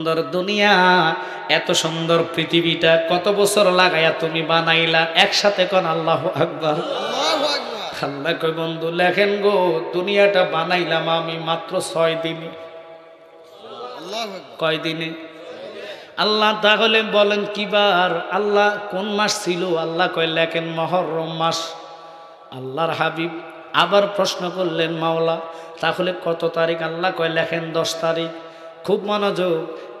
সুন্দর দুনিয়া এত সুন্দর পৃথিবীটা কত বছর লাগাইয়া তুমি বানাইলা? একসাথে কোন আল্লাহ আকবার? আল্লাহু কই বন্ধু লেখেন গো দুনিয়াটা বানাইলাম আমি মাত্র ছয় দিনে। আল্লাহু কয় দিনে? আল্লাহ তাহলে বলেন কিবার? আল্লাহ কোন মাস ছিল? আল্লাহ কয় লেখেন মহরম মাস। আল্লাহর হাবিব আবার প্রশ্ন করলেন মাওলা তাহলে কত তারিখ? আল্লাহ কয় লেখেন দশ তারিখ। খুব মনোযোগ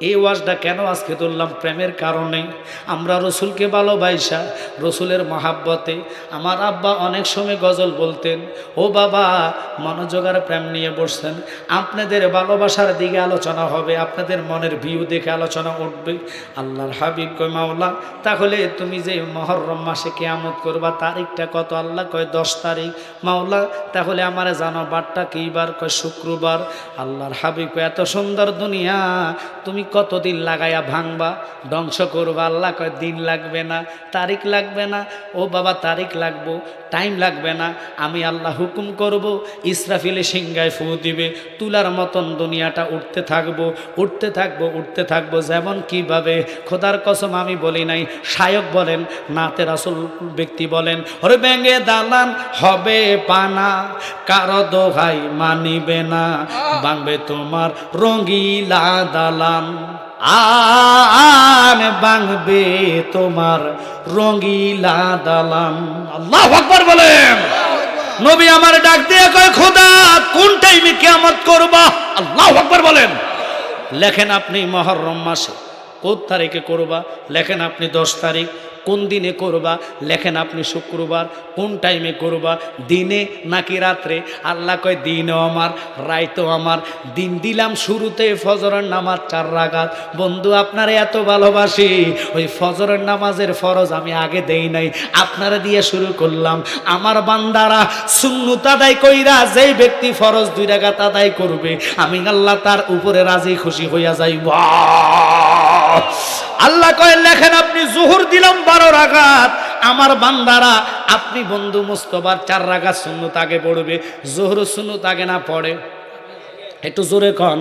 এই ওয়াজটা কেন আজকে তুললাম? প্রেমের কারণে। আমরা রসুলকে ভালোবাসা রসুলের মহাব্বতে। আমার আব্বা অনেক সময় গজল বলতেন, ও বাবা, মনোযোগ আর প্রেম নিয়ে বসছেন। আপনাদের ভালোবাসার দিকে আলোচনা হবে, আপনাদের মনের ভিউ দেখে আলোচনা উঠবে। আল্লাহর হাবিব কয়, মাওলা, তাহলে তুমি যে মহরম মাসে কেয়ামত করবা, তারিখটা কত? আল্লাহ কয়, দশ তারিখ। মাওলা, তাহলে আমার জানো বারটা কি বার? কয়, শুক্রবার। আল্লাহর হাবিব এত সুন্দর দুনিয়া, তুমি কতদিন লাগাইয়া ভাঙবা? ধ্বংস করবা, আল্লাহ কয়, দিন লাগবে না, তারিখ লাগবে না। ও বাবা, তারিখ লাগবো, টাইম লাগবে না। আমি আল্লাহ হুকুম করব, ইসরাফিলে সিংগায় ফু দিবে, তুলার মতন দুনিয়াটা উঠতে থাকব উঠতে থাকব উঠতে থাকব। যেমন কীভাবে? খোদার কসম, আমি বলি নাই। শায়ক বলেন নাতের আসল ব্যক্তি বলেন, ওরে ব্যাঙে দালান হবে পানা, কারও দোহাই মানিবে না। বাংবে তোমার রঙ্গিলা দালান। আন বাংবে তোমার রঙিলা দালাম আল্লাহ আকবর বলেন। নবী আমার ডাক দিয়ে কয়, খোদা, কোন টাইমে কেমত করবা? আল্লাহ আকবর বলেন। লেখেন আপনি মহরম মাসে। কোন তারিখে করবা? লেখেন আপনি দশ তারিখ। কোন দিনে করবা? লেখেন আপনি শুক্রবার। কোন টাইমে করবা? দিনে নাকি রাত্রে? আল্লাহ কয় দিনও আমার রাইতও আমার। দিন দিলাম শুরুতে ফজরের নামাজ চার রাগাত বন্ধু, আপনারে এত ভালোবাসি। ওই ফজরের নামাজের ফরজ আমি আগে দেই নাই। আপনারা দিয়ে শুরু করলাম। আমার বান্দারা সুন্নত আদায় কইরা যেই ব্যক্তি ফরজ দুই রাগাত আদায় করবে, আমি আল্লাহ তার উপরে রাজি খুশি হইয়া যাইব। আল্লাহ কয়, লেখেন আপনি জুহুর দিলাম বারো রাগাত আমার বান্দারা, আপনি বন্ধু মুস্তফার চার রাগাত শূন্য তাকে পড়বে, জোহর শূন্য তাকে না পড়ে? একটু জোরে কন।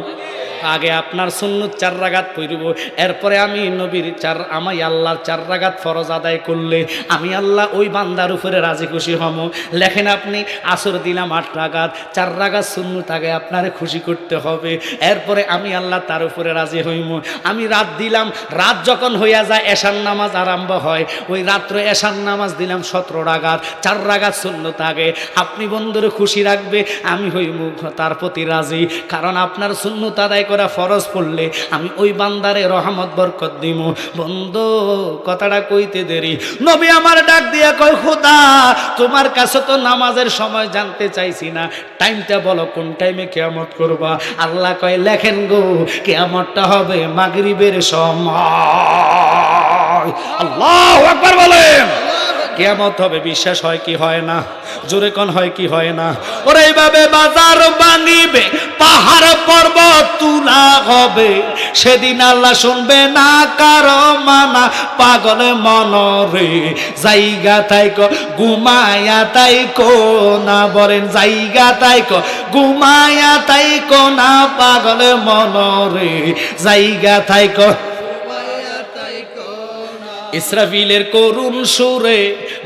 আগে আপনার সুন্নত চার রাগাত পড়ব, এরপরে আমি নবীর চার, আমি আল্লাহর চার রাগাত ফরজ আদায় করলে আমি আল্লাহ ওই বান্দার উপরে রাজি খুশি হম। লেখেন আপনি, আসর দিলাম আট রাগাত, চার রাগাত সুন্নত আগে আপনারে খুশি করতে হবে, এরপরে আমি আল্লাহ তার উপরে রাজি হইম। আমি রাত দিলাম, রাত যখন হইয়া যায় এশান নামাজ আরম্ভ হয়, ওই রাত্র এশান নামাজ দিলাম সতেরো রাগাত, চার রাগাত সুন্নত আগে, আপনি বন্ধুরে খুশি রাখবে, আমি হইমু তার প্রতি রাজি, কারণ আপনার সুন্নত আদায় করা ফরজ পড়লে আমি ওই বান্দারে রহমত, বরকত দিব বন্ধ, কথাটা কইতে দেরি। নবী আমার ডাক দিয়া কয়, খোদা, তোমার কাছে তো নামাজের সময় জানতে চাইছি না। টাইমটা বলো, কোন টাইমে কেয়ামত করবা? আল্লাহ কয়, লেখেন গো, কেয়ামতটা হবে মাগরিবের সময়। আল্লাহ একবার বলেন। কেয়ামত হবে, বিশ্বাস হয় কি হয় না? জোরে কোন হয় কি হয় না? ওরে এইভাবে বাজার বানিবে, পাহাড় পর্বত তুলা হবে। সেদিন আল্লাহ শুনবে না কারও মানা, পাগল মনরে, জায়গা তাইক, ঘুমায়া তাইক না বলেন জায়গা তাইক, ঘুমায়া তাইক না পাগল মনরে, জায়গা তাইক। ইসরাফিলের করুণ সুরে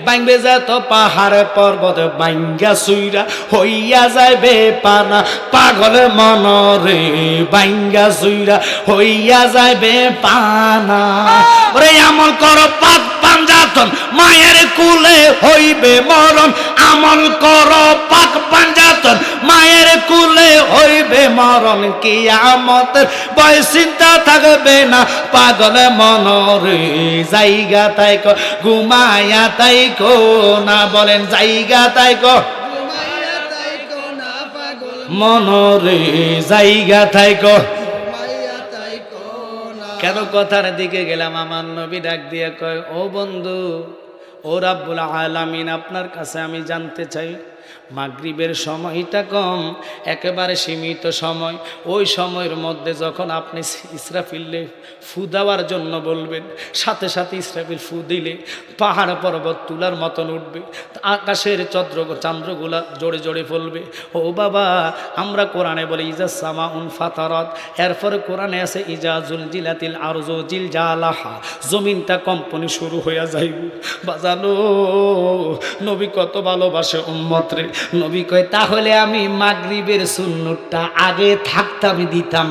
বাংবে যাত পাহাড় পর্বত বাঙ্গা সুইরা হইয়া যাইবে পানা পাগল মনরে বাঙ্গা সুইরা হইয়া যাইবে পানা। ওরে আমল কর পাক পাঞ্জাতন মায়ের কুলে হইবে মরণ আমল কর পাক পাঞ্জাতন মায়ের কুলে হইবে মরণ কিয়ামতের বয় চিন্তা থাকবে না পাগল মনরে জায়গা তাই ক ঘুমায়া তাই কো না বলেন জায়গা ক তাইকো না পাগল মনরে জায়গা তাই কেন কথার দিকে গেলাম? আমার নবী ডাক দিয়ে কয়, ও বন্ধু, ও রাব্বুল আলামিন, আপনার কাছে আমি জানতে চাই মাগরিবের সময়টা কম, একেবারে সীমিত সময়। ওই সময়ের মধ্যে যখন আপনি ইসরাফিল্লে ফু দেওয়ার জন্য বলবেন, সাথে সাথে ইসরাফিল ফু দিলে পাহাড় পর্বত তুলার মতন উঠবে, আকাশের চন্দ্র, চান্দ্রগুলা জোরে জোরে ফলবে ও বাবা, আমরা কোরআনে বলি, ইজা সামা উন ফাতারত এরপরে কোরআনে আছে ইজাজুল জিলাতিল আরজু জিল জালাহা জমিনটা কম্পনি শুরু হইয়া যাইব। বাজানো নবী কত ভালোবাসে উম্মত। রে নবী কয় তাহলে আমি মাগরিবের শূন্যটা আগে থাকতাম দিতাম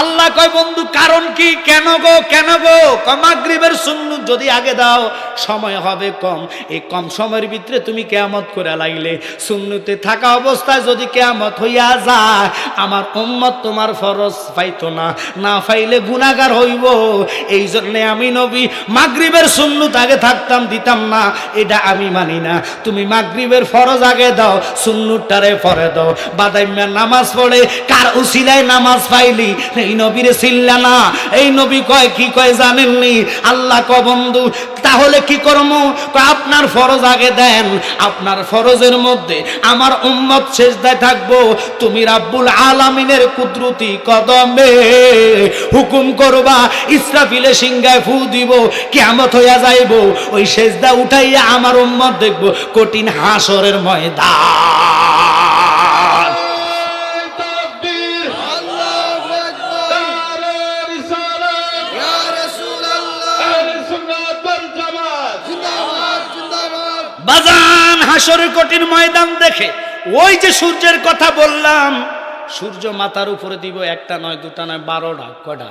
আল্লাহ কয়, বন্ধু, কারণ কি? কেন গো? কেন গো? কয় মাগরিবের সুন্নত যদি আগে দাও, সময় হবে কম। এই কম সময়ের ভিতরে তুমি কেয়ামত করে লাগলে সুন্নতে থাকা অবস্থায় যদি কেয়ামত হইয়া যায়, আমার উম্মত তোমার ফরজ পাইতো না। না গুনাগার হইব। এই জন্যে আমি নবী, মাগরিবের সুন্নত আগে থাকতাম, দিতাম না। এটা আমি মানি না। তুমি মাগরিবের ফরজ আগে দাও সুন্নুটারে পরে দাও। বাদাইম্যার নামাজ পড়ে, কার উসিলায় নামাজ পাইলি এই নবীরে চিল্লা না। এই নবী কয়, কি কয় জানেননি? আল্লাহ ক বন্ধু, তাহলে কি কয়, আপনার ফরজ আগে দেন। আপনার ফরজের মধ্যে আমার উম্মত শেষদায় থাকব। তুমি রাব্বুল আলামিনের কুদরতি কদমে হুকুম করবা, ইসরাফিলে সিংহায় ফু দিব কেমত হইয়া যাইব। ওই শেষদা উঠাইয়া আমার উম্মত দেখব, কঠিন হাসরের ময়দান। হাসরের কঠিন ময়দান দেখে, ওই যে সূর্যের কথা বললাম, সূর্য মাথার উপরে দিব একটা নয়, দুটা নয়, বারোটা, কটা?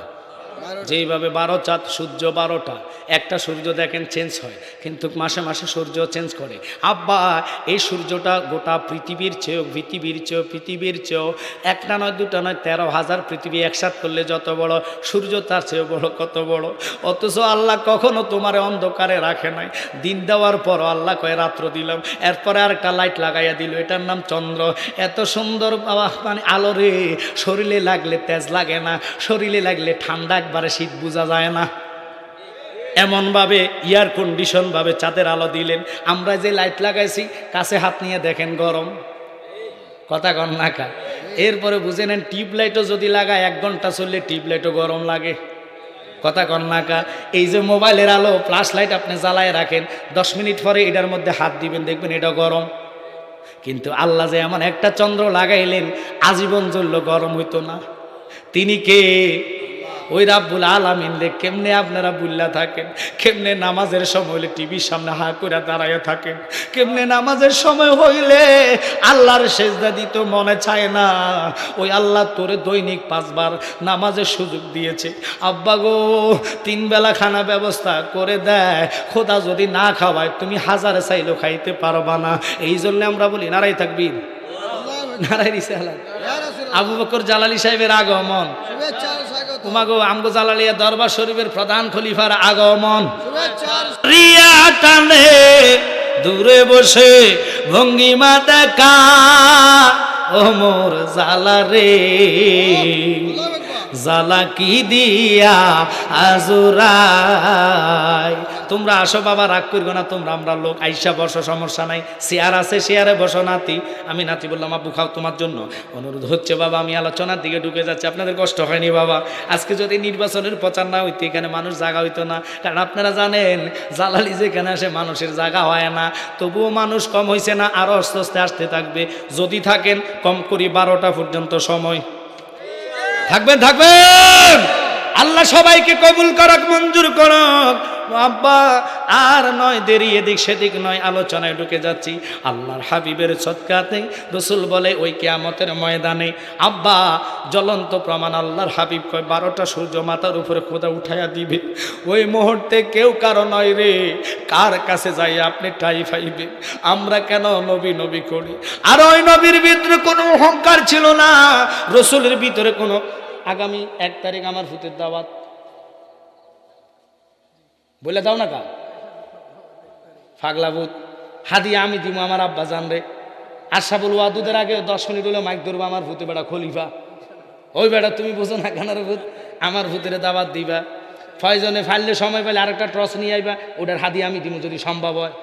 যেইভাবে বারো চাঁদ, সূর্য বারোটা, একটা সূর্য দেখেন চেঞ্জ হয়, কিন্তু মাসে মাসে সূর্য চেঞ্জ করে। আব্বা, এই সূর্যটা গোটা পৃথিবীর চেয়েও পৃথিবীর চেয়েও পৃথিবীর চেয়েও, একটা নয়, দুটা নয়, তেরো হাজার পৃথিবী একসাথ করলে যত বড়, সূর্য তার চেয়েও বড়, কত বড়। অথচ আল্লাহ কখনো তোমার অন্ধকারে রাখে নাই। দিন দেওয়ার পর আল্লাহ কয়ে, রাত্র দিলাম। এরপরে আরেকটা লাইট লাগাইয়া দিল, এটার নাম চন্দ্র। এত সুন্দর মানে আলো রে। শরীরে লাগলে তেজ লাগে না, শরীরে লাগলে ঠান্ডা একবারে শীত বোঝা যায় না। এমনভাবে এয়ার কন্ডিশনভাবে চাঁদের আলো দিলেন। আমরা যে লাইট লাগাইছি, কাছে হাত নিয়ে দেখেন গরম। কথা কন না কা? এরপরে বুঝে নেন টিউব লাইটও যদি লাগায়, এক ঘণ্টা চললে টিউবলাইটও গরম লাগে। কথা কন না কা? এই যে মোবাইলের আলো ফ্লাশ লাইট আপনি জ্বালায় রাখেন, দশ মিনিট পরে এটার মধ্যে হাত দিবেন, দেখবেন এটা গরম। কিন্তু আল্লাহ যে এমন একটা চন্দ্র লাগাইলেন, আজীবন জ্বলল গরম হইতো না। তিনি কে? ওই রাব্বুল আলামিন রে কেমনে আপনারা বুল্লা থাকেন? কেমনে নামাজের সময় হইলে টিভির সামনে হা করে দাঁড়াইয়া থাকেন? কেমনে নামাজের সময় হইলে আল্লাহর সেজদা দিতে মনে চায় না? ওই আল্লাহ তোরে দৈনিক পাঁচবার নামাজের সুযোগ দিয়েছে। আব্বা গো তিন বেলা খানা ব্যবস্থা করে দেয়। খোদা যদি না খাওয়ায় তুমি হাজারে চাইলেও খাইতে পারবা না। এই জন্য আমরা বলি নারাই থাকবি নারাই রিসালাত। আবু বকর জালালি সাহেবের আগমন। উমাগো আমগো জালালিয়া দরবার শরীফের প্রধান খলিফার আগমন। রিয়া টানে দূরে বসে ভঙ্গিমা দেখা ও মোর জালা রে। জালা কি দিয়া আজুরাই? তোমরা আসো বাবা, রাগ করব না, তোমরা আমরা লোক। আইসা বসো, সমস্যা নাই। চেয়ার আছে, চেয়ারে বসো, নাতি। আমি নাতি বললাম, আব্বু, খাও তোমার জন্য। অনুরোধ হচ্ছে, বাবা, আমি আলোচনার দিকে ঢুকে যাচ্ছি। আপনাদের কষ্ট হয়নি, বাবা? আজকে যদি নির্বাচনের প্রচার না হইতো, এখানে মানুষ জায়গা হইতো না। কারণ আপনারা জানেন জালালি যেখানে আসে, মানুষের জায়গা হয় না। তবুও মানুষ কম হয়েছে না আরও আস্তে আস্তে আসতে থাকবে। যদি থাকেন, কম করি, বারোটা পর্যন্ত সময়। থাকবেন থাকবেন! আল্লাহ সবাইকে কবুল করক, মঞ্জুর করক। আব্বা, আর নয় দেরি, এদিক সেদিক নয়, আলোচনায় ঢুকে যাচ্ছি। আল্লাহর হাবিবের সৎকাতে রসুল বলে, ওই কেয়ামতের ময়দানে, আব্বা, জ্বলন্ত প্রমাণ আল্লাহর হাবিব কয়, বারোটা সূর্য মাতার উপরে খোদা উঠাইয়া দিবে। ওই মুহূর্তে কেউ কারও নয় রে, কার কাছে যাই আপনি টাই ফাইবে? আমরা কেন নবী নবী করি? আর ওই নবীর ভিতরে কোনো অহংকার ছিল না। রসুলের ভিতরে কোনো আগামী এক তারিখ আমার ফুতের দাওয়াত। বলে দাও না কা ফাগলা ভূত, হাদিয়া আমি দিব আমার আব্বা জান রে। আশা বলব আদুদের আগে দশ মিনিট হলে মাইক ধরবো, আমার ভূতে বেড়া খলিফা। ওই বেড়া তুমি বুঝো না কানার ভূত? আমার ভূতের দাওয়াত দিবা। ফয়জনে ফাইলে সময় পেলে আরেকটা ট্রস নিয়ে আইবা, ওটার হাদিয়া আমি দিব যদি সম্ভব হয়।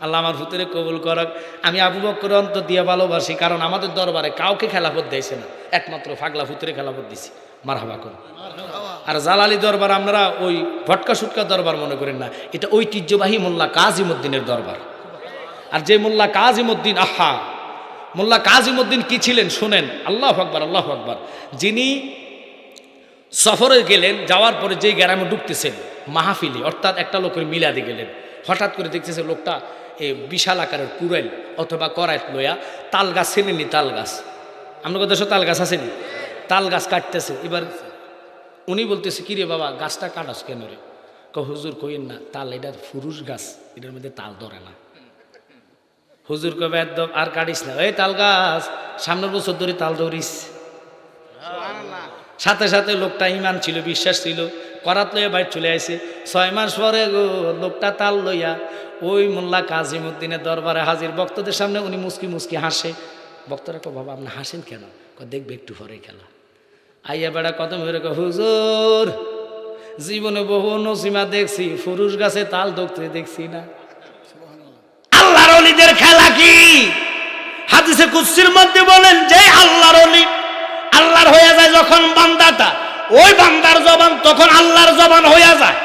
আল্লাহ আমার ভূতরে কবুল করাক। আমি আবু বক্কর অন্তর দিয়ে ভালোবাসি, কারণ আমাদের দরবারে কাউকে খেলাফত দিয়েছে না। একমাত্র ফাগলা ভূতরে খেলাফত দিছি। মার হাবা করুন আর জালালি দরবার, আমরা ওই ভটকা সুটকা দরবার মনে করেন না। এটা ঐতিহ্যবাহী মোল্লা কাজিমুদ্দিনের দরবার। আর যে মোল্লা কাজিমুদ্দিন, আহা! মোল্লা কাজিমুদ্দিন কি ছিলেন? শোনেন। আল্লাহ আকবর আল্লাহ আকবর। যিনি সফরে গেলেন, যাওয়ার পরে যেই গ্রামে ঢুকতেছেন, মাহফিলে, অর্থাৎ একটা লোকের মিলাদে গেলেন। হঠাৎ করে দেখতেছে লোকটা এ বিশাল আকারের কুড়াইল অথবা করাইত লইয়া তাল গাছ চেনেনি তাল গাছ আপনার দেশে তাল গাছ আসেনি তাল গাছ কাটতেছে। এবার উনি বলতেছে কিরে বাবা গাছটা কাটাস কেন রে? ক হুজুর কইন না তাল এটা ফুরুষ গাছ এটার মধ্যে তাল ধরে না। হুজুর কবে একদম আর কাটিস না। এই তাল গাছ সামনের বছর ধরে তাল ধরিস। সাথে সাথে লোকটা ইমান ছিল বিশ্বাস ছিল। করাত লইয়া বাইর চলে আসে ছয় মাস পরে গো লোকটা তাল লইয়া ওই মোল্লা কাজিমুদ্দিনের দরবারে হাজির। ভক্তদের সামনে উনি মুসকি মুসকি হাসে। ভক্তরা কো বাবা, আপনি হাসেন কেন? দেখবে একটু পরে খেলা আইয়া বেড়া কত মেরে হুজুর, জীবনে বহু নসিমা দেখছি ফুরুষ গাছে তাল ধরতে দেখছি না। আল্লাহর অলিদের খেলা কি? হাদিসে কুৎসির মধ্যে বলেন, যে আল্লাহর অলি, আল্লাহর হয়ে যায় যখন বান্দাটা, ওই বান্দার জবান তখন আল্লাহর জবান হয়ে যায়।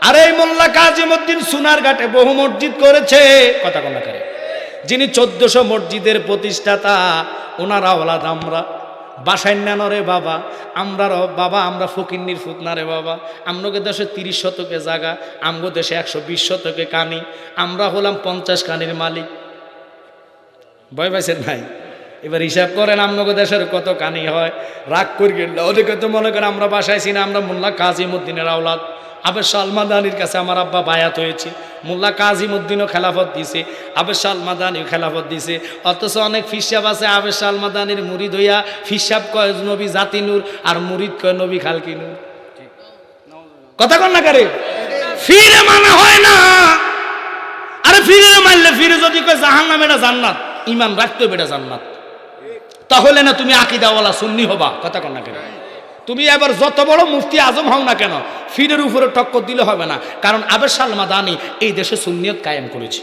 আর এই মোল্লা কাজিমুদ্দিন সুনার ঘাটে বহু মসজিদ করেছে। কথা কনা করে যিনি চোদ্দশো মসজিদের প্রতিষ্ঠাতা, ওনারা ওলাদ আমরা। বাসায় নেন রে বাবা, আমরা বাবা, আমরা ফকিন্নির ফুতনা রে বাবা। আমগো দেশে তিরিশ শতকে জাগা, আমগো দেশে একশো বিশ শতকে কানি। আমরা হলাম পঞ্চাশ কানির মালিক। ভয় পাইছেন ভাই? এবার হিসাব করেন আমনগো দেশের কত কানি হয়। রাগ করি ওদেরকে তো মনে করেন আমরা বাসায় ছিনা আমরা মোল্লা কাজিমুদ্দিনের আওলাদ। আবের সালমাদানির কাছে আমার আব্বা বায়াত হয়েছে। মোল্লা কাজিমুদ্দিনও খেলাফত দিছে আবের সালমাদানিও খেলাফত দিছে। অথচ অনেক ফিসাব আছে আবের সালমাদানির মুরিদ হইয়া ফিসাব কয় নবী জাতিনুর আর মুরিদ কয় নবী খালকিনুর কথা কন না কারে? ফিরে মানা হয় না। আরে ফিরে মারলে ফিরে যদি কয় জাহান নামে এটা জান্নাত ইমান রাখতে এটা জান্নাত। তাহলে না তুমি আকিদাওয়ালা সুন্নি হবা। কথা কন না কেন তুমি এবার যত বড় মুফতি আজম হও না কেন, ফিরের উপরে টক্কর দিলে হবে না। কারণ আবের সালমা দানি এই দেশে সুন্নিয়ত কায়েম করেছে।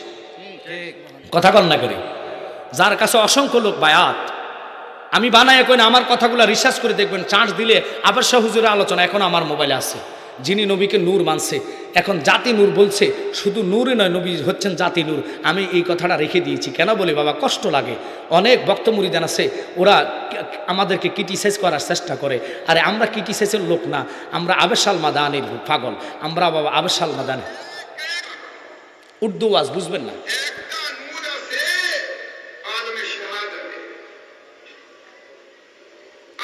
কথা কন না করে। যার কাছে অসংখ্য লোক বায়াত। আমি বানাই কই না আমার কথাগুলো রিসার্চ করে দেখবেন, চার্জ দিলে আবার শাহ আলোচনা এখন আমার মোবাইলে আছে। যিনি নবীকে নূর মানছে। এখন জাতি নূর বলছে, শুধু নূরে নয়, নবী হচ্ছেন জাতি নূর। আমি এই কথাটা রেখে দিয়েছি। কেন বলি বাবা? কষ্ট লাগে। অনেক ভক্ত মুরিদান আছে, ওরা আমাদেরকে ক্রিটিসাইজ করার চেষ্টা করে। আরে আমরা ক্রিটিসাইজের লোক না। আমরা আবেশাল মাদানের পাগল। আমরা বাবা আবেশাল মাদানে। উর্দু ওয়াজ বুঝবেন না একটা নূর আছে আলমে শাহাদাতে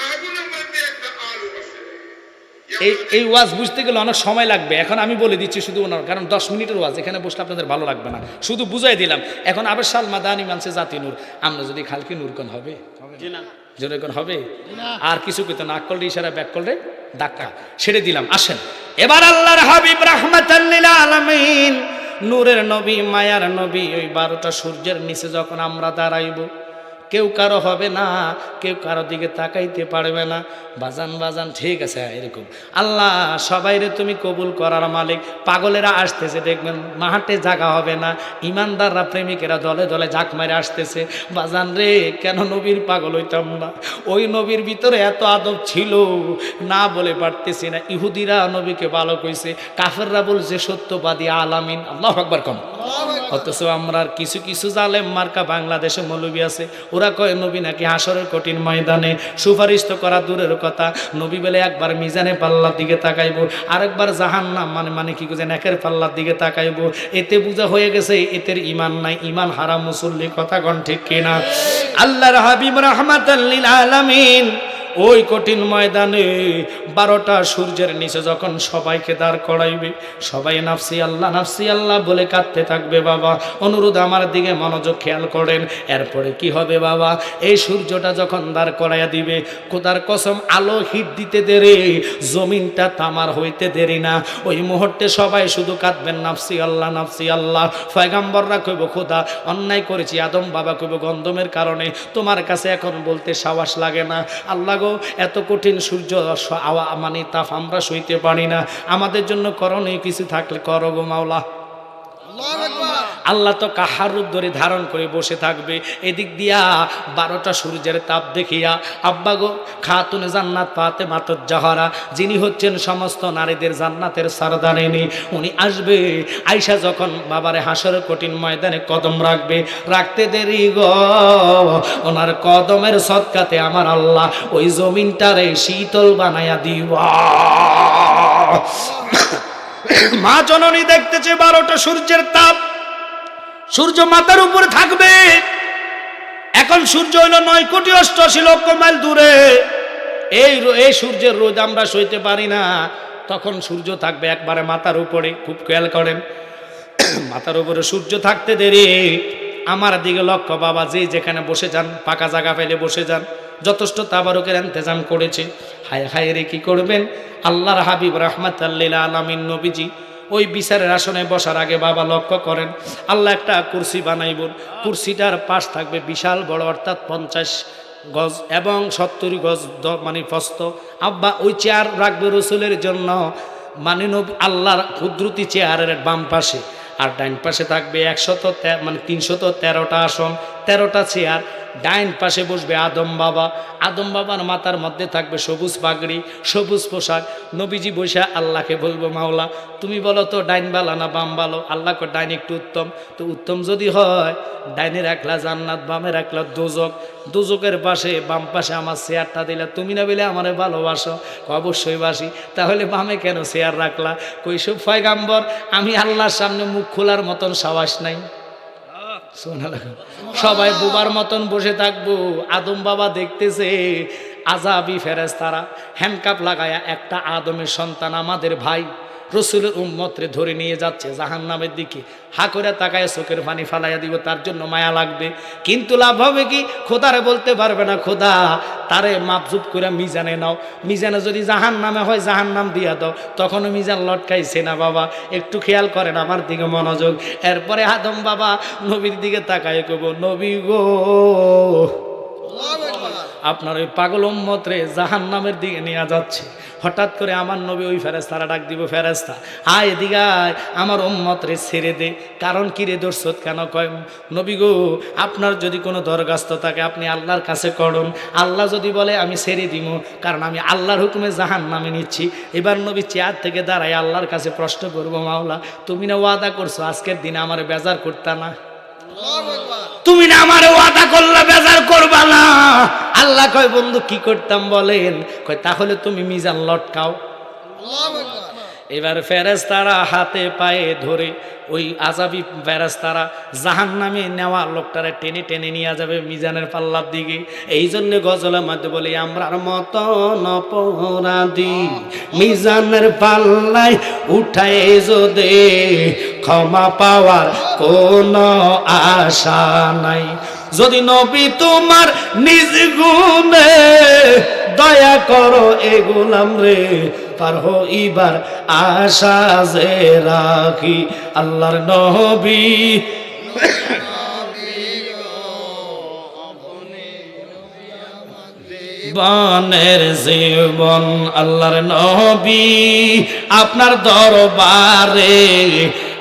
আগুনের মধ্যে একটা আলো আছে এই এই ওয়াজ বুঝতে গেলে অনেক সময় লাগবে। এখন আমি বলে দিচ্ছি শুধু ওনার কারণ দশ মিনিটের ওয়াজ এখানে বসলে আপনাদের ভালো লাগবে না। শুধু বুঝাই দিলাম এখন আবার সাল মাদানি মানছে জাতি নূর। আমরা যদি খালকি নূর কোন হবে? জোরে হবে? আর কিছু কিন্তু নাক করলে ইশারা ব্যাক করলে ধাক্কা। ছেড়ে দিলাম আসেন। এবার আল্লাহর হাবিব রাহমাতাল্লিল আলামিন নূরের নবী মায়ার নবী ওই বারোটা সূর্যের নিচে যখন আমরা দাঁড়াইব কেউ কারও হবে না, কেউ কারও দিকে তাকাইতে পারবে না। বাজান বাজান, ঠিক আছে, এরকম। আল্লাহ সবাইরে তুমি কবুল করার মালিক। পাগলেরা আসতেছে, দেখবেন মাহাটে জায়গা হবে না। ইমানদাররা, প্রেমিকেরা দলে দলে ঝাঁক মারে আসতেছে। বাজান রে, কেন নবীর পাগল হইতাম না? ওই নবীর ভিতরে এত আদব ছিল, না বলে পারতেছি না। ইহুদিরা নবীকে ভালো কইছে, কাফেররা বলছে, সত্যবাদী আলামিন। আল্লাহ আকবার কম। অথচ আমরা কিছু কিছু জালেম মার্কা বাংলাদেশে মৌলবী আছে। ওরা কয়, নবী নাকি হাসরের কঠিন ময়দানে? সুপারিশ তো করা দূরের কথা। নবী বলে, একবার মিজানে পাল্লার দিকে তাকাইব, আরেকবার জাহান নাম মানে মানে কি বুঝেন, একের পাল্লার দিকে তাকাইব। এতে বোঝা হয়ে গেছে, এতের ইমান নাই ইমান হারাম মুসল্লি, কথা কন ঠিক কিনা? আল্লাহ হাবিব রহমাত আলামিন ওই কঠিন ময়দানে বারোটা সূর্যের নিচে যখন সবাইকে দাঁড় করাইবে, সবাই নাফসি আল্লাহ নাফসি আল্লাহ বলে কাঁদতে থাকবে বাবা। অনুরোধ আমার দিকে মনোযোগ খেয়াল করেন, এরপরে কি হবে বাবা? এই সূর্যটা যখন দাঁড় করাইয়া দিবে কোদার কসম আলো হিট দিতে দেরি, জমিনটা তামার হইতে দেরি না। ওই মুহূর্তে সবাই শুধু কাঁদবেন, নাফসি আল্লাহ নাফসি আল্লাহ। ফয়গাম্বররা কইব, খোদা, অন্যায় করেছি, আদম বাবা কইব, গন্ধমের কারণে তোমার কাছে এখন বলতে সাহস লাগে না। আল্লাহ গো, এত কঠিন সূর্য আওয়া মানে তাপ আমরা সইতে পারি না। আমাদের জন্য করণীয় কিছু থাকলে করো গো মাওলা। আল্লাহু তো কাহার রূপ ধরে ধারণ করে বসে থাকবে। এদিক দিয়া বারোটা সূর্যের তাপ দেখিয়া, আব্বা গো, খাতুন জান্নাত পাতে মাতর জাহারা যিনি হচ্ছেন সমস্ত নারীদের জান্নাতের সারদারিনী, উনি আসবে আইসা যখন বাবারে হাসর কঠিন ময়দানে কদম রাখবে। রাখতে দেরি গো, ওনার কদমের সৎকাতে আমার আল্লাহ ওই জমিনটারে শীতল বানায়া দিবা মা জননী দেখতেছে বারোটা সূর্যের তাপ। সূর্য মাথার উপরে থাকবে। এখন সূর্য হইল নয় কোটি অষ্টআশি লক্ষ মাইল দূরে। এই এই সূর্যের রোদ আমরা সইতে পারি না। তখন সূর্য থাকবে একবারে মাথার উপরে, খুব খেয়াল করেন। মাথার উপরে সূর্য থাকতে দেরি। আমার দিকে লক্ষ্য বাবা, যে যেখানে বসে যান, পাকা জায়গা ফেলে বসে যান, যথেষ্ট তাবারকের ইন্তজাম করেছে। হায় হায় রে, কি করবেন? আল্লাহর হাবিব রহমাত আলমিন, নবীজি ওই বিচারের আসনে বসার আগে বাবা লক্ষ্য করেন, আল্লাহ একটা কুরসি বানাইব কুরসিটার পাশ থাকবে বিশাল বড়, অর্থাৎ পঞ্চাশ গজ এবং সত্তর গজ মানে ফস্ত। আব্বা ওই চেয়ার রাখবে রসুলের জন্য মানে আল্লাহর কুদরতি চেয়ারের বাম পাশে। আর ডাইন পাশে থাকবে একশত মানে তিনশত তেরোটা আসন তেরোটা চেয়ার, ডাইন পাশে বসবে আদম বাবা। আদম বাবার মাথার মধ্যে থাকবে সবুজ পাগড়ি, সবুজ পোশাক। নবীজি বসে আল্লাহকে বলব, মাওলা, তুমি বলো তো, ডাইন বালা না বাম বালো? আল্লাহ কো ডাইন একটু উত্তম। তো উত্তম যদি হয় ডাইনে রাখলা জান্নাত বামে রাখলা দুজক। দুজকের পাশে, বাম পাশে আমার চেয়ারটা দিলে তুমি না বলে আমারে ভালোবাসো? অবশ্যই বাসি। তাহলে বামে কেন চেয়ার রাখলা? কৈশব ফয়গাম্বর আমি আল্লাহর সামনে মুখ খোলার মতন সাবাস নাই। সবাই বুবার মতন বসে থাকব। আদম বাবা দেখতেছে আজাবি ফেরেস তারা হ্যান্ডকাপ লাগায়া একটা আদমের সন্তান আমাদের ভাই। রসুলের উম্মতরে ধরে নিয়ে যাচ্ছে জাহান নামের দিকে। হা করে তাকায় চোখের পানি ফালাইয়া দিব, তার জন্য মায়া লাগবে। কিন্তু লাভ হবে কি? খোদারে বলতে পারবে না, খোদা, তারে মাপজুপ করে মিজানে নাও। মিজানে যদি জাহান নামে হয় জাহান নাম দিয়া দাও। তখনও মিজান লটকাইছে না বাবা। একটু খেয়াল করেন আমার দিকে মনোযোগ। এরপরে আদম বাবা নবীর দিকে তাকায় কব নবী গো। আপনার ওই পাগল উম্মতরে জাহান নামের দিকে নিয়ে যাচ্ছে। হঠাৎ করে আমার নবী ওই ফেরেস্তারা ডাক দিব ফেরেস্তা আয় আয়, আমার উম্মতরে ছেড়ে দে। কারণ কি রে দর্শত কেন কয়? নবী গো, আপনার যদি কোনো দরখাস্ত থাকে, আপনি আল্লাহর কাছে করুন। আল্লাহ যদি বলে, আমি ছেড়ে দিব, কারণ আমি আল্লাহর হুকুমে জাহান নামে নিচ্ছি। এবার নবী চেয়ার থেকে দাঁড়ায় আল্লাহর কাছে প্রশ্ন করব, মাওলা, তুমি না ওয়াদা করছ, আজকের দিনে আমার বেজার করতা না? তুমি না আমার ওয়াদা করলে বেজার করবা না। আল্লাহ কয়, বন্ধু, কি করতাম বলেন? কয়, তাহলে তুমি মিজান লটকাও। এবার ফেরেস্তারা হাতে পায়ে ধরে ওই আজাবি ফেরেস্তারা জাহান নামে নেওয়া লোকটারে টেনে টেনে নিয়ে যাবে মিজানের পাল্লার দিকে। এই জন্য গজলের মধ্যে বলি, আমরার মতন অপরাধী, মিজানের পাল্লায় উঠায় যদি ক্ষমা পাওয়ার কোনো আশা নাই। যদি নবী তোমার নিজ গুণে দয়া করো, এ গোলাম রে, পার হইবার আশা যে রাখি, আল্লাহর নবী। বনের জীবন আল্লাহর নবী, আপনার দরবারে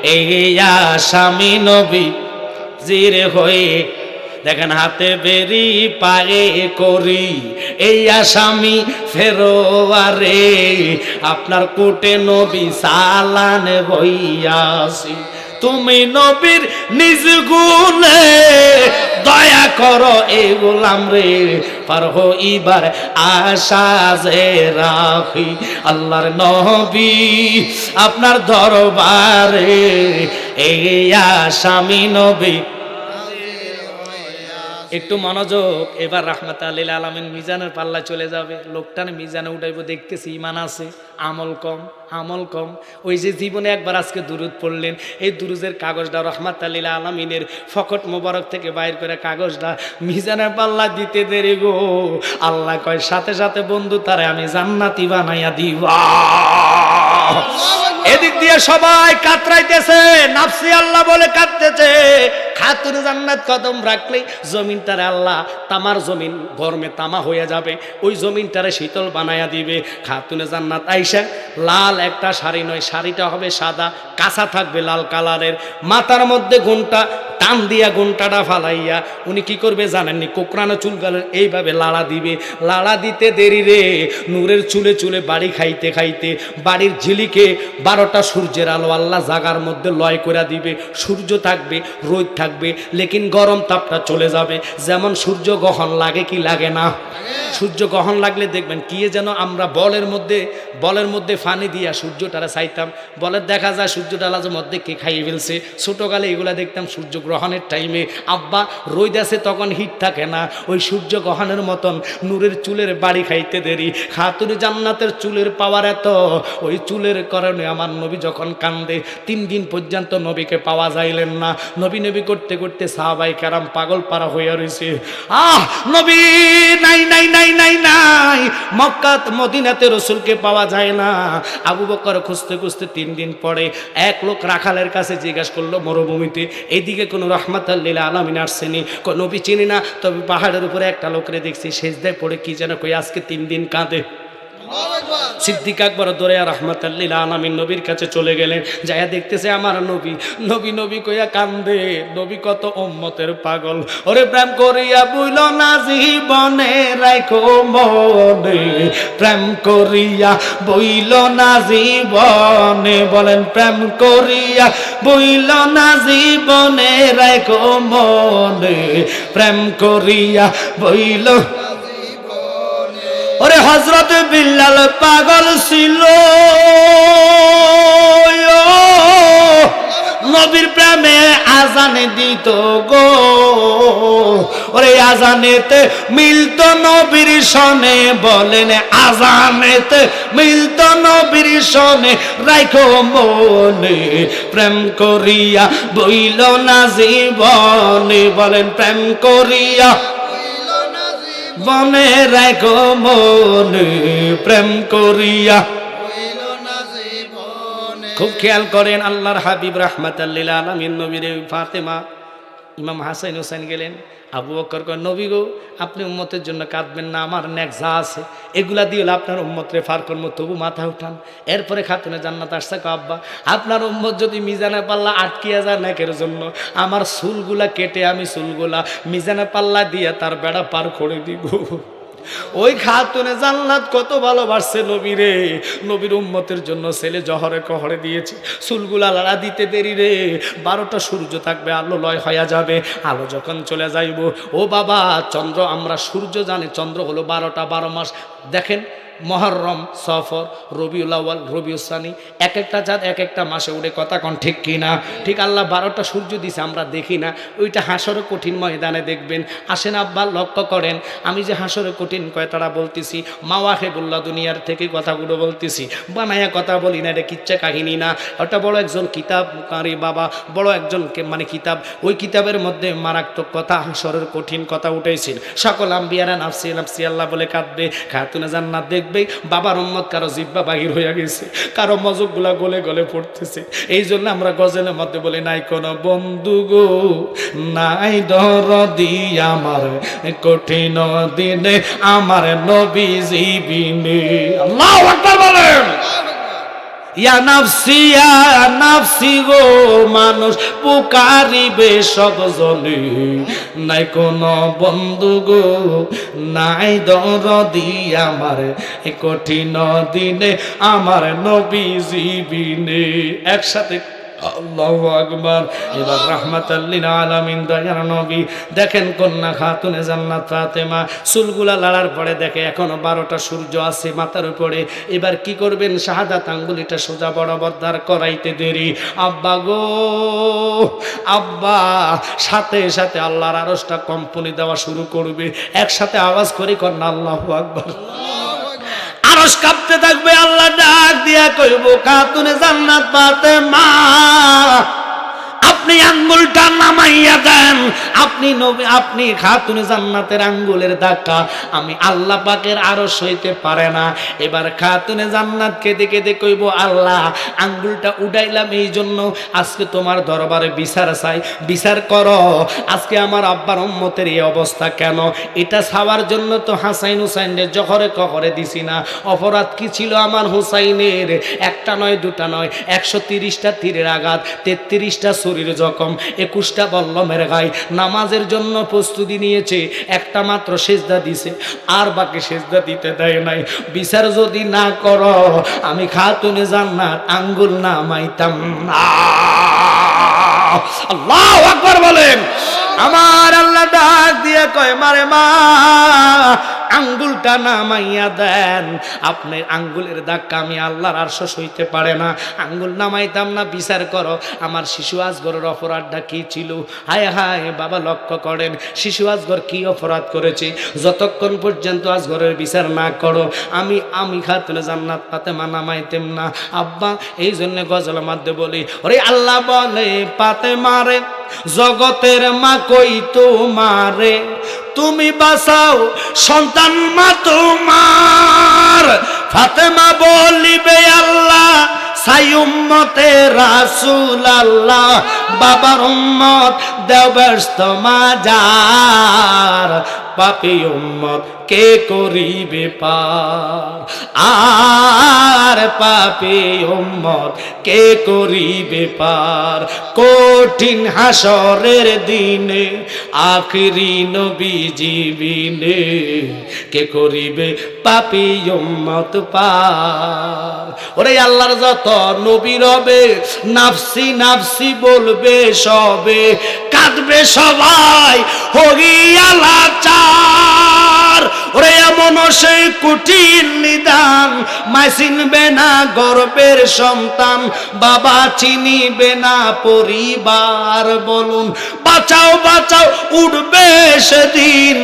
এই স্বামী নবী জিরে হয়ে দেখেন হাতে বেরি পায়ে করি। এই আসামি ফেরোয়ারে, আপনার কোটে নবী সালান হইয়াছি তুমি নবীর নিজ গুণে দয়া করো এই গোলাম রে। পার হইবার আশা যে রাখি আল্লাহর নবী আপনার দরবারে। এই আসামি নবী একটু মনোযোগ, এবার রাহমাত আলীল আলমিন মিজানের পাল্লা চলে যাবে। লোকটার মিজানে উঠাইব, দেখতেছি ইমান আছে, আমল কম আমল কম। ওই যে জীবনে একবার আজকে দুরুদ পড়লেন, এই দুরুজের কাগজটা রহমাত আলীল আলমিনের ফকট মোবারক থেকে বাইর করে কাগজটা মিজানের পাল্লা দিতে দেরি গো। আল্লাহ কয়, সাথে সাথে বন্ধু তারে আমি জান্নাতি বানাইয়া দিবা। এদিক দিয়ে সবাই কাতরাইতেছে। নাফসি আল্লাহ বলে কাঁদতেছে। খাতুন জান্নাত কদম রাখলে জমিনটারে আল্লাহ তামার জমিন গরমে তামা হয়ে যাবে। ওই জমিনটারে শীতল বানায়া দিবে। খাতুনে জান্নাত আইসা লাল একটা শাড়ি নয়, শাড়িটা হবে সাদা, কাঁচা থাকবে লাল কালারের। মাথার মধ্যে ঘুমটা টান দিয়া ঘুমটাটা ফালাইয়া, উনি কি করবে জানেননি? কোকরানো চুল গালের এইভাবে লাড়া দিবে। লাড়া দিতে দেরি রে। নূরের চুলে চুলে বাড়ি খাইতে খাইতে বাড়ির ঝিলিকে বারোটা সূর্যের আলো আল্লাহ জাগার মধ্যে লয় করে দিবে। সূর্য থাকবে, রোদ থাকবে, লেকিন গরম তাপটা চলে যাবে। যেমন সূর্য গ্রহণ লাগে কি লাগে না। সূর্য গ্রহণ লাগলে দেখবেন কি যেন আমরা বলের মধ্যে বলের মধ্যে ফানি দিয়া সূর্যটারা চাইতাম। বলের দেখা যায় সূর্যটালা যে মধ্যে কে খাইয়ে ফেলছে। ছোটোকালে এগুলা দেখতাম সূর্য গ্রহণের টাইমে আব্বা রোদ আছে তখন হিট থাকে না। ওই সূর্য গ্রহণের মতন নূরের চুলের বাড়ি খাইতে দেরি। খাতুর জান্নাতের চুলের পাওয়ার এত। ওই চুলের কারণে আমার নবী যখন কান্দে, তিন দিন পর্যন্ত নবীকে পাওয়া যাইলেন না। নবী নবী করতে করতে সাহাবাই কারাম পাগল পারা হইয়া রয়েছে আহ, নবী, নাই নাই নাই নাই নাই। মক্কাত মদিনাতে রসুলকে পাওয়া যায় না। আবু বকর খুঁজতে খুঁজতে তিন দিন পরে এক লোক রাখালের কাছে জিজ্ঞাসা করল মরুভূমিতে। এদিকে কোনো রহমাতাল্লিল আলমিন আসছেনি। কোনো নবী চিনি না, তবে পাহাড়ের উপরে একটা লোকরে দেখছি শেষদায় পড়ে কি যেন কই আজকে তিন দিন কাঁদে। সিদ্দিক আকবর দরে রহমতাল্লিল আলামিন নবীর কাছে চলে গেলেন। যাইয়া দেখতেছে আমার নবী। নবী নবী কইয়া কান্দে। নবী কত উম্মতের পাগল। ওরে প্রেম করিয়া বুইল না জীবনে রাখো মনে। প্রেম করিয়া বইল না জীবনে। বলেন, প্রেম করিয়া বইল না জীবনে রাখো মনে। প্রেম করিয়া বইল ওরে হজরত বিল্লাল পাগল ছিল। নবীর প্রেমে আজানে দিত গো। ওরে আজানেতে মিলত নবীর সনে বলেন, আজানেতে মিলত নবীর সনে রাখো মনে, প্রেম করিয়া বইল না জীবনে, বলেন প্রেম করিয়া বনে রাখো মনে প্রেম করিয়া। খুব খেয়াল করেন আল্লাহর হাবিব রাহমাতাল্লিল আলমিন নবীর ফাতেমা। ইমাম হাসাইন হোসেন গেলেন, আবু বকর কয়, নবী গো, আপনি উম্মতের জন্য কাঁদবেন না, আমার ন্যাক যা আছে, এগুলা দিয়ে আপনার উম্মতরে ফার কর্ম, তবু মাথা উঠান। এরপরে খাতুনে জান্নাত আসছে আব্বা, আপনার উম্মত যদি মিজানে পাল্লা আটকিয়া যায় ন্যাকের জন্য, আমার চুলগুলা কেটে আমি চুলগুলা মিজানে পাল্লা দিয়ে তার বেড়া পার করে দিব। ওই খাতুনে জান্নাত কত ভালোবাসছে নবী রে। নবীর উম্মতের জন্য ছেলে জহরে কহরে দিয়েছে। চুলগুলা লাড়া দিতে দেরি রে। বারোটা সূর্য থাকবে, আলো লয় হয়ে যাবে। আলো যখন চলে যাইব, ও বাবা, চন্দ্র, আমরা সূর্য জানি, চন্দ্র হলো বারোটা, বারো মাস। দেখেন মহরম, সফর, রবিউল আওয়াল রবিউসানি এক একটা জাত এক একটা মাসে উড়ে কথা কন, ঠিক কি না? ঠিক আল্লাহ বারোটা সূর্য দিছে, আমরা দেখি না। ওইটা হাসরে কঠিন ময়দানে দেখবেন। আসেন আব্বা, লক্ষ্য করেন, আমি যে হাসরে কঠিন কয়তারা বলতেছি মাওয়াহে বললা দুনিয়ার থেকে কথাগুলো বলতেছি। বানায়া কথা বলি না, এটা কিচ্ছা কাহিনী না। ওটা বড় একজন কিতাব, কারি বাবা, বড় একজন মানে কিতাব, ওই কিতাবের মধ্যে মারাত্মক কথা, হাসরের কঠিন কথা উঠেছিল। সকল আম্বিয়ারা নাফসি নাফসি আল্লাহ বলে কাঁদবে। খাতুনে জান্নাত দেখবে বাবার উম্মত কারও জিব্বা বাহির হয়ে গেছে, কারও মজকগুলা গলে গলে পড়তেছে। এই জন্য আমরা গজলের মধ্যে বলি, নাই কোনো বন্ধু গো, নাই দরদি আমার, কঠিন দিনে আমার নবী জীবিনী আল্লাহ বলেন ইয়া নাফসি ইয়া নাফসি গো মানুষ পুকারিবে সব জনে। নাই কোন বন্ধু গো, নাই দরদি আমার। কঠিন দিনে আমার নবী জীবিনে একসাথে আল্লাহু আকবার। এবার রাহমাতাল্লিল আলামিন দয়ার নবী, দেখেন কন্যা খাতুনে জান্নাত ফাতেমা, চুলগুলা লাড়ার পরে দেখে এখনও বারোটা সূর্য আছে মাথার উপরে। এবার কি করবেন? শাহাদাত আঙ্গুলিটা সোজা বরাবর দাঁড় করাইতে দেরি। আব্বা গো, আব্বা, সাথে সাথে আল্লাহর আরসটা কম্পনি দেওয়া শুরু করবে। একসাথে আওয়াজ করে কন্যা, আল্লাহু আকবার। আরস কাঁপতে থাকবে আল্লাহ ডাক দিয়া কইব খাতুনে জান্নাত পাতে মা। আপনি আঙ্গুলটা নামাইয়া দেন। আপনি আপনি খাতুনে জান্নাতের আঙ্গুলের ধাক্কা। আমি আল্লাহ পাকের আরও সইতে পারে না। এবার খাতুনে জান্নাত কেঁদে কেঁদে কইব, আল্লাহ, আঙ্গুলটা উঠাইলাম এই জন্য আজকে তোমার দরবারে বিচার চাই। বিচার করো, আজকে আমার আব্বার উম্মতের এই অবস্থা কেন? এটা ছাওয়ার জন্য তো হাসাইন হুসাইনের জহরে কহরে দিছি না। অপরাধ কি ছিল আমার হুসাইনের? একটা নয়, দুটা নয়, একশো তিরিশটা তীরের আঘাত, তেত্রিশটা শরীর জখম, একুশটা বল্লমের গায়ে নামাজের জন্য প্রস্তুতি নিয়েছে, একটা মাত্র সেজদা দিছে, আর বাকি সেজদা দিতে দেয় নাই। বিচার যদি না কর, আমি খাতুনে জান্নাত, আঙ্গুল নামাইতাম না। আল্লাহ আকবার বলেন। আমার আল্লাহ ডাক দিয়ে কয়, মারে মা, আঙ্গুলটা নামাইয়া দেন। আপনি আঙ্গুলের ধাক্কা আমি আল্লাহর আর সইতে পারে না। আঙ্গুল নামাইতাম না, বিচার করো। আমার শিশু আজগরের অপরাধটা কি ছিল? হায় হায়, বাবা লক্ষ্য করেন, শিশু আজগর কি অপরাধ করেছে? যতক্ষণ পর্যন্ত আজগরের বিচার না করো, আমি আমি খাতুনে জান্নাত পাতে মা না। আব্বা এই জন্য গজল মাধ্যমে বলি, ওরে আল্লাহ বলে পাতে মারে জগতের মা কই তোমারে? তুমি বাঁচাও, সন্তান মা তোমার। ফাতেমা বলিবে, আল্লাহ সাই উম্মতে রাসুল আল্লাহ, বাবার উম্মত দেও ব্যস্ত মাজার। পাপি উম্মত কে করিবে পার আর পাপি উম্মত কে করিবে পার? কঠিন হাসরের দিনে, আখরি নবী জীবিনে কে করিবে পাপি উম্মত পার? ওরে আল্লাহর যত নবী রবে, নাফসি নাফসি বলবে সবে, কাঁদবে সবাই, হরিয়ালা চার ওরে এমন সেই কুটির নিদান মাই চিনবে না গর্বের সন্তান, বাবা চিনিবে না পরিবার, বলুন, বাঁচাও বাঁচাও, উঠবে সেদিন।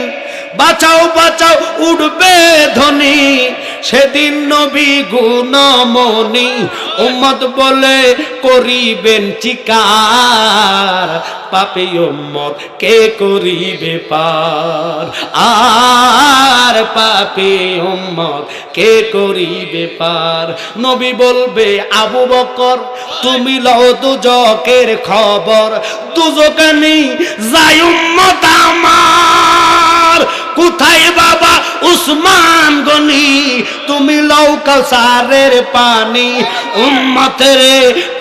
বাঁচাও বাঁচাও উঠবে ধনী সেদিন নবী গুণমণি উম্মত বলে করিবেন চিকার। পাপে উম্মত কে করিবে পার? আর পাপে উম্মত কে করিবে পার? নবী বলবে, আবু বকর, তুমি লও দুজকের খবর। দুজকানি যাই উম্মত আমার। কোথায় বাবা উসমান গনি, তুমি লৌকা সারের পানি উম্মতের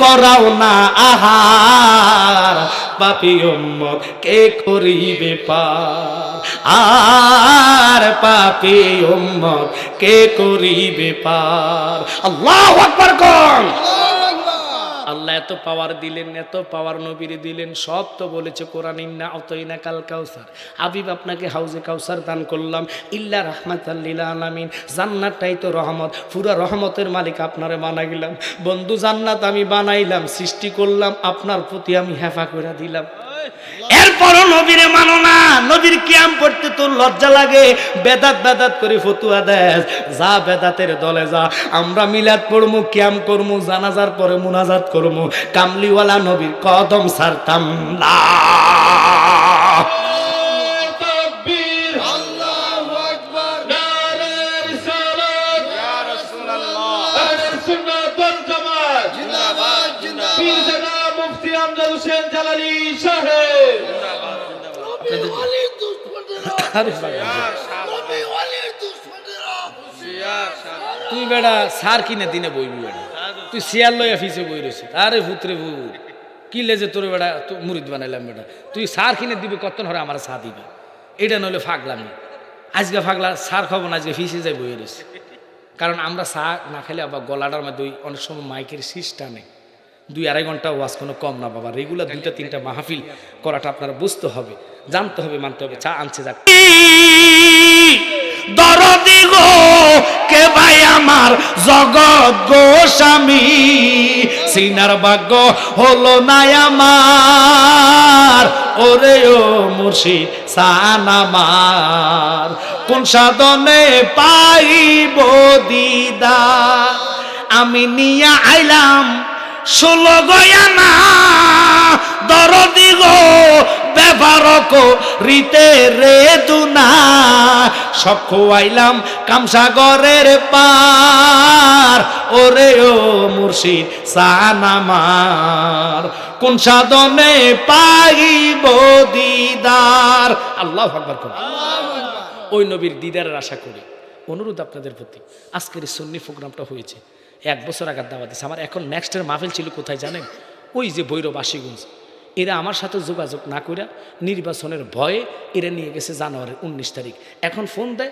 করাও না আহার। পাপি উম্মত, কে করিবে পার আর পাপি উম্মত, কে করিবে পার আল্লাহ আকবার কোন। আল্লাহ এত পাওয়ার দিলেন, এত পাওয়ার নবীরে দিলেন, সব তো বলেছে কোরআন, ইন্না অতইনা কাল কাউসার। আবিব আপনাকে হাউজে কাউসার দান করলাম। ইল্লা রহমাত আলামিন। জান্নাতটাই তো রহমত, পুরা রহমতের মালিক আপনারে বানা গেলাম বন্ধু, জান্নাত আমি বানাইলাম, সৃষ্টি করলাম, আপনার প্রতি আমি হেফা করে দিলাম। এরপরও নবীরে মানো না। নবীর কিয়াম পড়তে তোর লজ্জা লাগে। বেদাত বেদাত করে ফতুয়া দেশ যা বেদাতের দলে যা। আমরা মিলাদ পড়মু, কিয়াম করমু, জানাজার পরে মুনাজাত করমু। কামলিওয়ালা নবীর কদম সারতাম না। তুই বেড়া সার কিনে দিনে বইবি বেড়া। তুই শিয়াল লইয়া ফিসে বই রয়েছে আরে ভূতরে ভূত। কি লেজে তোর বেড়া মুরিদ বানাইলাম বেটা। তুই সার কিনে দিবি কত হরে আমার সা দিবি? এটা নইলে ফাগলামি। আজকে ফাগলা, সার খাব না, আজকে ফিসে যাই বই রয়েছে কারণ আমরা চা না খেলে আবার গলাটার মধ্যে অনেক সময় মাইকের সিস্টা নেই। দুই আড়াই ঘণ্টা ওয়াজ কোনো কম না বাবা। রেগুলার দুইটা, তিনটা মাহফিল করাটা আপনারা বুঝতে হবে, জানতে হবে, মানতে হবে চা আনছে যাক দরদি গো, কে ভাই আমার জগৎ গো স্বামী? সিনার ভাগ্য হলো না আমার। ওরে ও মুর্শিদ, সান আমার। কোন সাধনে পাইব দিদা আমি নিয়া আইলাম ষোলো গয়ানা, দরদি গো, ব্যবহার রিতে রে দুনা। সব খোয়াইলাম কামসাগরের পার। ওরে ও মুর্শিদ সানামার কোন সাধনে পাইব দিদার? আল্লাহ আকবার করুন ওই নবীর দিদারের আশা করি। অনুরোধ আপনাদের প্রতি, আজকের এই সন্নি প্রোগ্রামটা হয়েছে। এক বছর আগার দাওয়া দিচ্ছে আমার এখন নেক্সটের মাহফিল ছিল কোথায় জানেন? ওই যে ভৈরব আশিগঞ্জ। এরা আমার সাথে যোগাযোগ না করে নির্বাচনের ভয়ে এরা নিয়ে গেছে জানুয়ারির উনিশ তারিখ। এখন ফোন দেয়